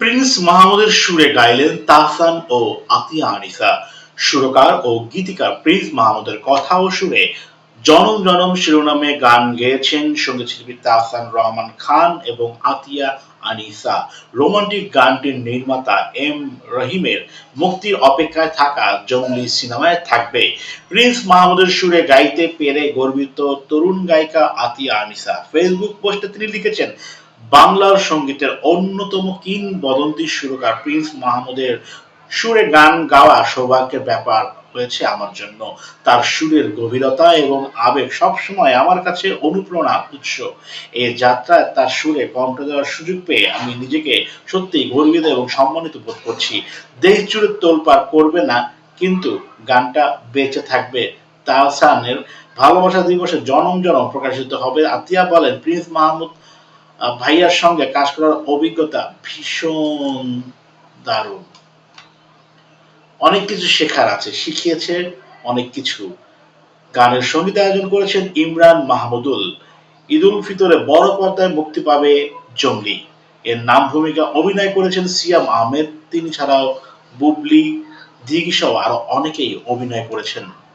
Prince মাহমুদের সুরে গাইলেন তাহসান ও আতিয়া আনিসা। সুরকার ও গীতিকার প্রিন্স মাহমুদের কথা ও সুরে জনম জনম শিরোনামে গান গেয়েছেন সঙ্গীতশিল্পী তাহসান রহমান খান এবং আতিয়া আনিসা। রোমান্টিক গানটির নির্মাতা এম রহিমের মুক্তির অপেক্ষায় থাকা জঙ্গলি সিনেমায় থাকবে। প্রিন্স মাহমুদের সুরে গাইতে পেরে গর্বিত তরুণ গায়িকা আতিয়া আনিসা। ফেসবুক পোস্টে তিনি লিখেছেন বাংলার সঙ্গীতের অন্যতম কিংবদন্তি সুরকার প্রিন্স মাহমুদের সুরে গান গাওয়া সৌভাগ্যের ব্যাপার হয়েছে আমার জন্য। তার সুরের গভীরতা এবং আবেগ সবসময় আমার কাছে অনুপ্রেরণা উৎস। এই যাত্রায় তার সুরে কণ্ঠ দেওয়ার সুযোগ পেয়ে আমি নিজেকে সত্যি গর্বিত এবং সম্মানিত বোধ করছি। দেশ জুড়ে তোলপাড় করবে না, কিন্তু গানটা বেঁচে থাকবে। তাহসানের ভালোবাসা দিবসে জনম জনম প্রকাশিত হবে। আতিয়া বলেন, প্রিন্স মাহমুদ ভাইয়ার সঙ্গে কাজ করার অভিজ্ঞতা ভীষণ দারুণ। অনেক কিছু শেখার আছে, শিখিয়েছে, অনেক কিছু। গানের সংগীত আয়োজন করেছেন ইমরান মাহমুদুল। ঈদুল ফিতরে বড় পর্দায় মুক্তি পাবে জঙ্গলি। এর নাম ভূমিকা অভিনয় করেছেন সিয়াম আহমেদ। তিনি ছাড়াও বুবলি, দিঘি সহ আরও অনেকেই অভিনয় করেছেন।